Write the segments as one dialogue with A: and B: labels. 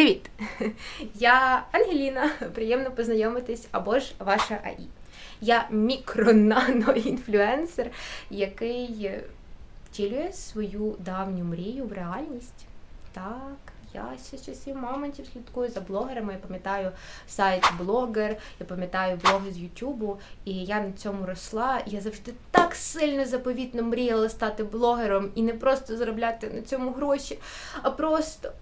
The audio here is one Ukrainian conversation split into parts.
A: Привіт! Я Ангеліна. Приємно познайомитись або ж ваша АІ. Я мікро-нано-інфлюенсер, який втілює свою давню мрію в реальність. Так, я ще з часів мамонтів слідкую за блогерами. Я пам'ятаю сайт блогер, я пам'ятаю блоги з Ютубу, і я на цьому росла. Я завжди так сильно заповітно мріяла стати блогером і не просто заробляти на цьому гроші, а просто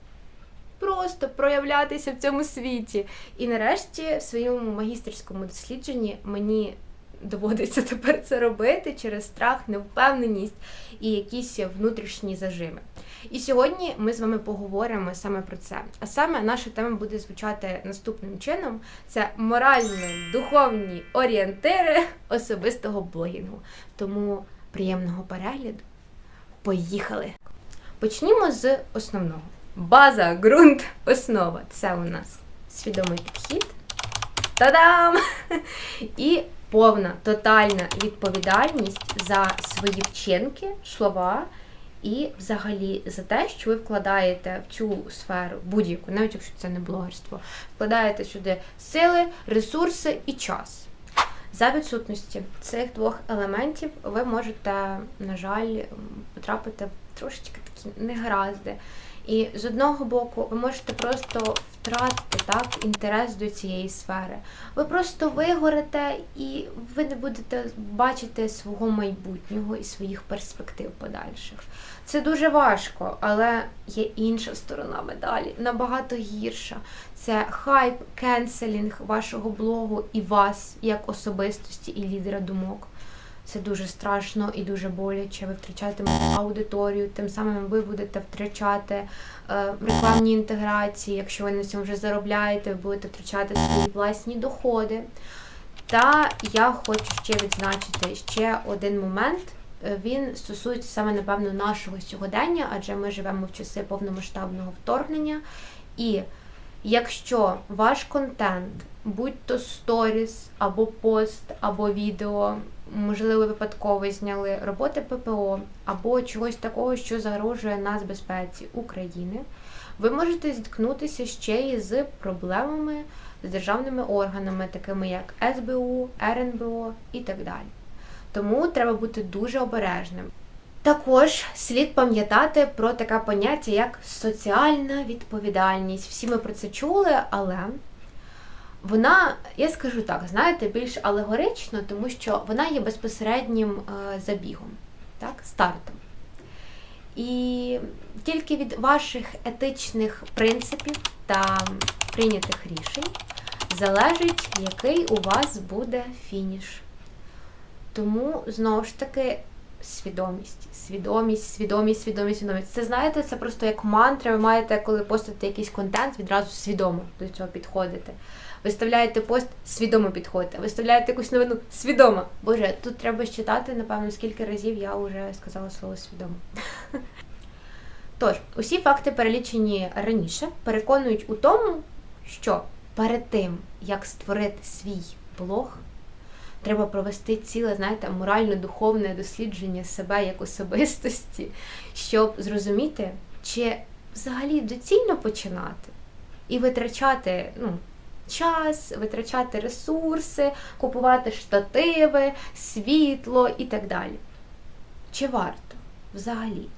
A: просто проявлятися в цьому світі. І нарешті в своєму магістерському дослідженні мені доводиться тепер це робити через страх, невпевненість і якісь внутрішні зажими. І сьогодні ми з вами поговоримо саме про це. А саме наша тема буде звучати наступним чином: це морально-духовні орієнтири особистого блогінгу. Тому приємного перегляду. Поїхали! Почнімо з основного. База, ґрунт, основа це у нас свідомий підхід. Та-дам! І повна тотальна відповідальність за свої вчинки, слова і взагалі за те, що ви вкладаєте в цю сферу будь-яку, навіть якщо це не блогерство, вкладаєте сюди сили, ресурси і час. За відсутності цих двох елементів ви можете, на жаль, потрапити в трошечки такі негаразди. І з одного боку, ви можете просто втратити так інтерес до цієї сфери. Ви просто вигорите і ви не будете бачити свого майбутнього і своїх перспектив подальших. Це дуже важко, але є інша сторона медалі, набагато гірша. Це хайп, кенселінг вашого блогу і вас як особистості і лідера думок. Це дуже страшно і дуже боляче. Ви втрачатимете аудиторію, тим самим ви будете втрачати е, рекламні інтеграції. Якщо ви на цьому вже заробляєте, ви будете втрачати свої власні доходи. Та я хочу ще відзначити ще один момент. Е, він стосується саме, напевно, нашого сьогодення, адже ми живемо в часи повномасштабного вторгнення. І якщо ваш контент, будь то сторіс, або пост, або відео, можливо, випадково зняли роботи ППО або чогось такого, що загрожує нас безпеці України, ви можете зіткнутися ще і з проблемами з державними органами, такими як СБУ, РНБО і так далі. Тому треба бути дуже обережним. Також слід пам'ятати про таке поняття, як соціальна відповідальність. Всі ми про це чули, але вона, я скажу так, знаєте, більш алегорично, тому що вона є безпосереднім е, забігом, так, стартом. І тільки від ваших етичних принципів та прийнятих рішень залежить, який у вас буде фініш. Тому, знову ж таки, свідомість, свідомість, свідомість, свідомість, свідомість. Це знаєте, це просто як мантра, ви маєте, коли постати якийсь контент, відразу свідомо до цього підходити. Виставляєте пост, свідомо підходите. Виставляєте якусь новину свідомо. Боже, тут треба читати, напевно, скільки разів я вже сказала слово свідомо. Тож, усі факти, перелічені раніше, переконують у тому, що перед тим, як створити свій блог, треба провести ціле, знаєте, морально-духовне дослідження себе як особистості, щоб зрозуміти, чи взагалі доцільно починати і витрачати, ну, час, витрачати ресурси, купувати штативи, світло і так далі. Чи варто взагалі?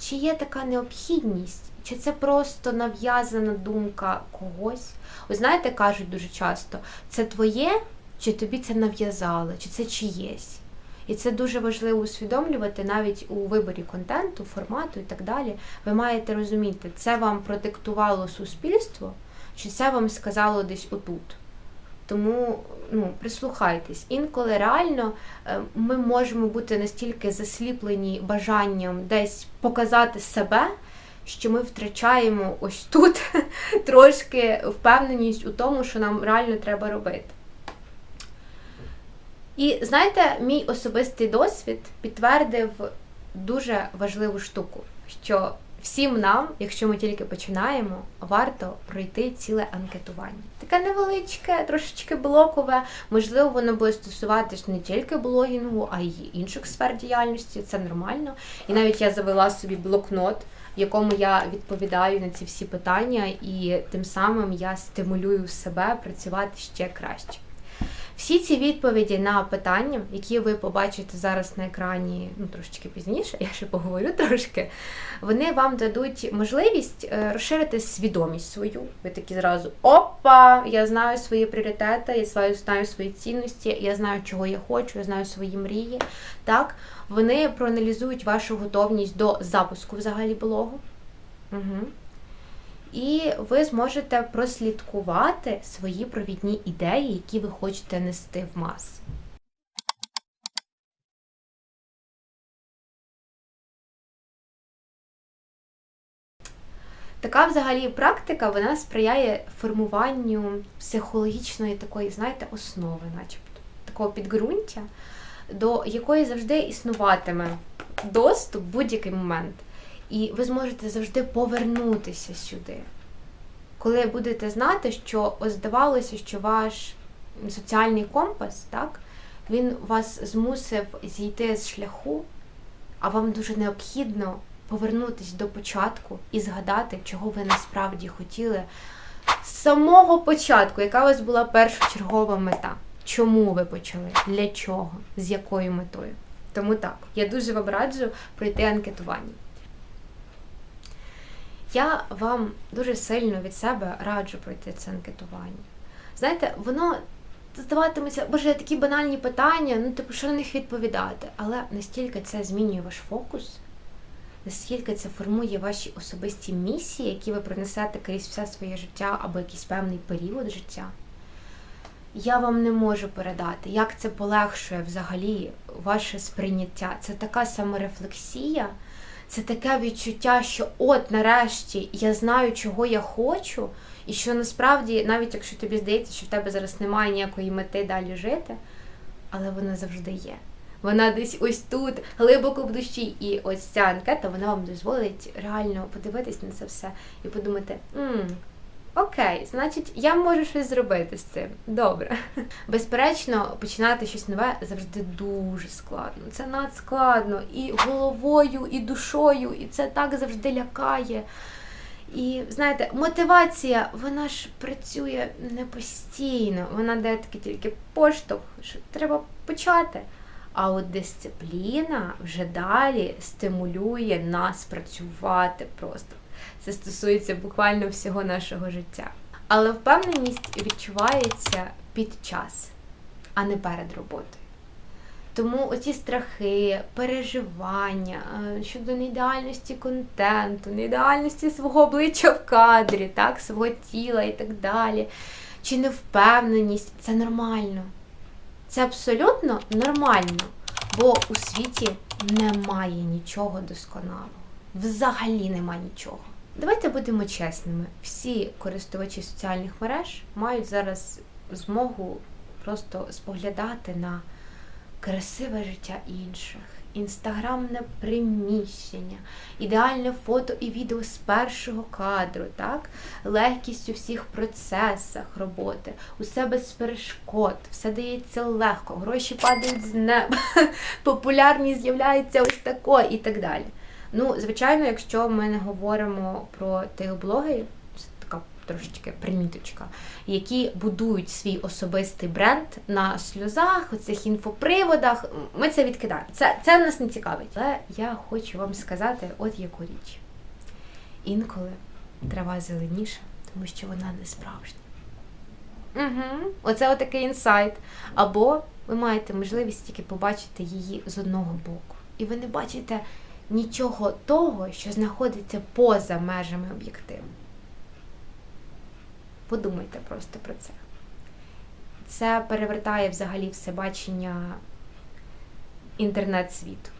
A: Чи є така необхідність? Чи це просто нав'язана думка когось? Ви знаєте, кажуть дуже часто, це твоє, чи тобі це нав'язали, чи це чиєсь. І це дуже важливо усвідомлювати навіть у виборі контенту, формату і так далі. Ви маєте розуміти, це вам продиктувало суспільство чи це вам сказало десь отут. Тому ну, прислухайтесь. Інколи реально е, ми можемо бути настільки засліплені бажанням десь показати себе, що ми втрачаємо ось тут трошки впевненість у тому, що нам реально треба робити. І знаєте, мій особистий досвід підтвердив дуже важливу штуку, що Всім нам, якщо ми тільки починаємо, варто пройти ціле анкетування. Таке невеличке, трошечки блокове. Можливо, воно буде стосуватись не тільки блогінгу, а й інших сфер діяльності. Це нормально. І навіть я завела собі блокнот в якому я відповідаю на ці всі питання, і тим самим я стимулюю себе працювати ще краще. Всі ці відповіді на питання, які ви побачите зараз на екрані, ну трошечки пізніше, я ще поговорю трошки, вони вам дадуть можливість е, розширити свідомість свою. Ви такі зразу опа! Я знаю свої пріоритети, я знаю свої цінності, я знаю, чого я хочу, я знаю свої мрії. Так, вони проаналізують вашу готовність до запуску взагалі блогу. Угу і ви зможете прослідкувати свої провідні ідеї, які ви хочете нести в мас. Така взагалі практика вона сприяє формуванню психологічної такої, знаєте, основи, начебто, такого підґрунтя, до якої завжди існуватиме доступ в будь-який момент. І ви зможете завжди повернутися сюди. Коли будете знати, що здавалося, що ваш соціальний компас, так, він вас змусив зійти з шляху, а вам дуже необхідно повернутися до початку і згадати, чого ви насправді хотіли з самого початку, яка у вас була першочергова мета. Чому ви почали? Для чого? З якою метою? Тому так, я дуже вам раджу пройти анкетування. Я вам дуже сильно від себе раджу пройти це анкетування. Знаєте, воно здаватиметься, боже, такі банальні питання, ну типу, що на них відповідати. Але настільки це змінює ваш фокус, наскільки це формує ваші особисті місії, які ви принесете крізь все своє життя або якийсь певний період життя. Я вам не можу передати, як це полегшує взагалі ваше сприйняття. Це така саморефлексія. Це таке відчуття, що от нарешті я знаю, чого я хочу, і що насправді, навіть якщо тобі здається, що в тебе зараз немає ніякої мети далі жити, але вона завжди є. Вона десь ось тут, глибоко в душі. І ось ця анкета вона вам дозволить реально подивитись на це все і подумати, м Окей, значить, я можу щось зробити з цим. Добре. Безперечно, починати щось нове завжди дуже складно. Це надскладно і головою, і душою, і це так завжди лякає. І знаєте, мотивація, вона ж працює не постійно, вона дає такий тільки поштовх, що треба почати. А от дисципліна вже далі стимулює нас працювати просто. Це стосується буквально всього нашого життя. Але впевненість відчувається під час, а не перед роботою. Тому оці страхи, переживання е, щодо неідеальності контенту, неідеальності свого обличчя в кадрі, так, свого тіла і так далі, чи невпевненість це нормально. Це абсолютно нормально, бо у світі немає нічого досконалого. Взагалі немає нічого. Давайте будемо чесними. Всі користувачі соціальних мереж мають зараз змогу просто споглядати на красиве життя інших, інстаграмне приміщення, ідеальне фото і відео з першого кадру, так? легкість у всіх процесах роботи, усе без перешкод, все дається легко, гроші падають з неба, популярність з'являється ось тако і так далі. Ну, звичайно, якщо ми не говоримо про тих блогерів, це така трошечки приміточка, які будують свій особистий бренд на сльозах, оцих інфоприводах, ми це відкидаємо. Це, Це нас не цікавить. Але я хочу вам сказати от яку річ. Інколи трава зеленіша, тому що вона не справжня. Угу. Оце отакий інсайт. Або ви маєте можливість тільки побачити її з одного боку. І ви не бачите нічого того, що знаходиться поза межами об'єктиву. Подумайте просто про це. Це перевертає взагалі все бачення інтернет-світу.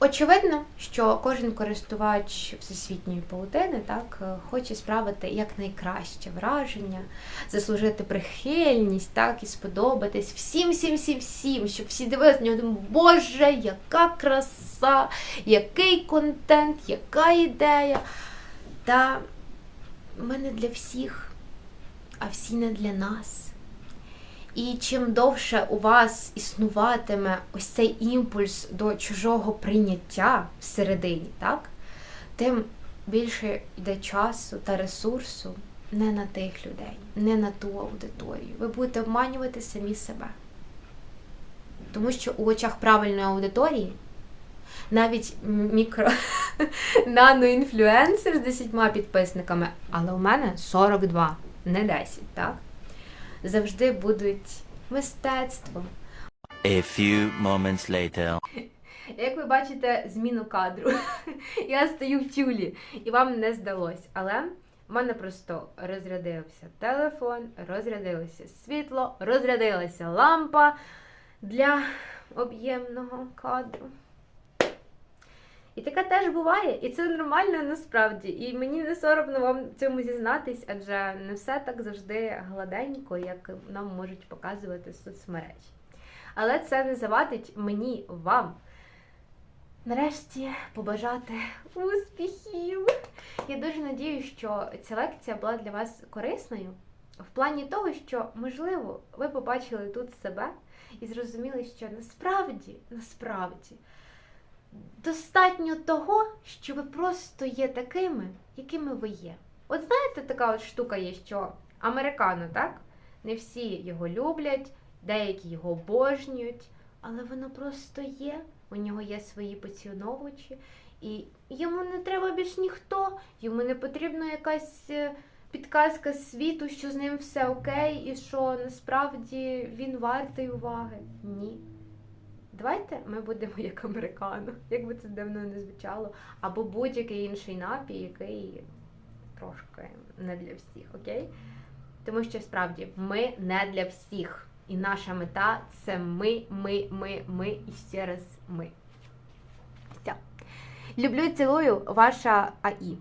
A: Очевидно, що кожен користувач всесвітньої паутини так хоче справити якнайкраще враження, заслужити прихильність, так і сподобатись всім, всім, всім, всім, щоб всі дивилися нього, Боже, яка краса, який контент, яка ідея. Та ми не для всіх, а всі не для нас. І чим довше у вас існуватиме ось цей імпульс до чужого прийняття всередині, так? тим більше йде часу та ресурсу не на тих людей, не на ту аудиторію. Ви будете обманювати самі себе. Тому що у очах правильної аудиторії навіть мікро наноінфлюенсер з 10 підписниками, але у мене 42, не 10, так? Завжди будуть мистецтво.
B: A few moments later.
A: Як ви бачите, зміну кадру. Я стою в тюлі, і вам не здалось. Але в мене просто розрядився телефон, розрядилося світло, розрядилася лампа для об'ємного кадру. І таке теж буває, і це нормально насправді. І мені не соромно вам цьому зізнатись, адже не все так завжди гладенько, як нам можуть показувати соцмережі. Але це не завадить мені вам нарешті побажати успіхів. Я дуже надію, що ця лекція була для вас корисною в плані того, що, можливо, ви побачили тут себе і зрозуміли, що насправді, насправді, достатньо того, що ви просто є такими, якими ви є. От знаєте, така от штука є, що американо, так? Не всі його люблять, деякі його обожнюють, але воно просто є. У нього є свої поціновувачі, і йому не треба більш ніхто, йому не потрібна якась е, підказка світу, що з ним все окей, і що насправді він вартий уваги. Ні. Давайте ми будемо як американо, як би це давно не звучало, або будь-який інший напій, який трошки не для всіх, окей? Тому що справді ми не для всіх. І наша мета це ми, ми, ми, ми і ще раз ми. Все. Люблю і цілую, ваша АІ.